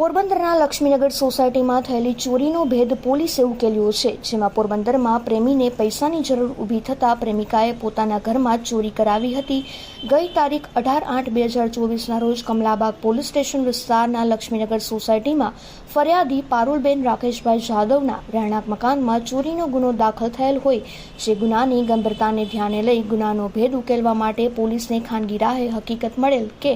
પોરબંદરના લક્ષ્મીનગર સોસાયટીમાં થયેલી ચોરીનો ભેદ પોલીસે ઉકેલ્યો છે, જેમાં પોરબંદરમાં પ્રેમીને પૈસાની જરૂર ઊભી થતાં પ્રેમિકાએ પોતાના ઘરમાં ચોરી કરાવી હતી. ગઈ તારીખ અઢાર આઠ બે હજાર ચોવીસના રોજ કમલાબાગ પોલીસ સ્ટેશન વિસ્તારના લક્ષ્મીનગર સોસાયટીમાં ફરિયાદી પારુલબેન રાકેશભાઈ જાદવના રહેણાંક મકાનમાં ચોરીનો ગુનો દાખલ થયેલ હોય, જે ગુનાની ગંભીરતાને ધ્યાને લઈ ગુનાનો ભેદ ઉકેલવા માટે પોલીસને ખાનગી રાહે હકીકત મળેલ કે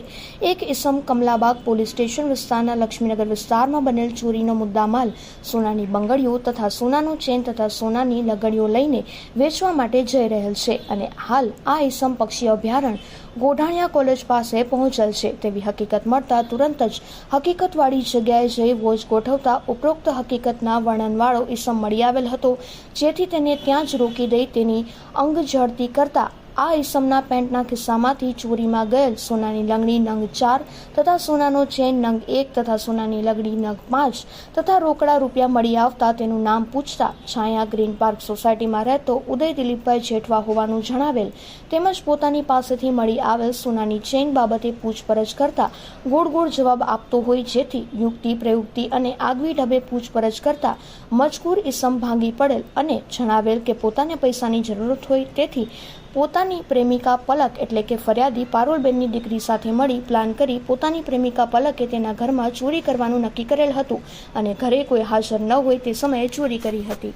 એક ઇસમ કમલાબાગ પોલીસ સ્ટેશન વિસ્તારના લક્ષ્મીનગર વિસ્તારમાં બનેલ ચોરીનો મુદ્દામાલ, સોનાની બંગડીઓ તથા સોનાનો ચેન તથા સોનાની લગડીઓ લઈને વેચવા માટે જઈ રહેલ છે. અને હાલ આ ઇસમ પક્ષી અભયારણ્ય ગોઢાણિયા કોલેજ પાસે પહોંચેલ છે. તેવી હકીકત મળતા તુરંત જ હકીકતવાળી જગ્યાએ જઈ વોચ ગોઠવતા ઉપરોક્ત હકીકતના વર્ણનવાળો ઈસમ મળી આવેલ હતો, જેથી તેને ત્યાં જ રોકી દઈ તેની અંગ ઝડતી કરતા આ ઈસમના પેન્ટના ખિસ્સામાંથી ચોરીમાં ગયેલ સોનાની લંગડી નંગ ચાર તથા સોનાનો ચેન નંગ એક તથા સોનાની લંગડી નંગ પાંચ તથા રોકડા રૂપિયા મળી આવતા તેનું નામ પૂછતા છાયા ગ્રીન પાર્ક સોસાયટીમાં રહેતો ઉદય દિલીપભાઈ જેઠવા હોવાનું જણાવેલ. તેમજ પોતાની પાસેથી મળી આવેલ સોનાની ચેઇન બાબતે પૂછપરછ કરતા ગોળ ગોળ જવાબ આપતો હોય જેથી યુક્તિ પ્રયુક્તિ અને આગવી ઢબે પૂછપરછ કરતા મજકૂર ઈસમ ભાંગી પડેલ અને જણાવેલ કે પોતાને પૈસાની જરૂરત હોય તેથી પોતાની પ્રેમિકા પલક એટલે કે ફરિયાદી પારોલબેનની દીકરી સાથે મળી પ્લાન કરી પોતાની પ્રેમિકા પલકે તેના ઘરમાં ચોરી કરવાનું નક્કી કરેલ હતું અને ઘરે કોઈ હાજર ન હોય તે સમયે ચોરી કરી હતી.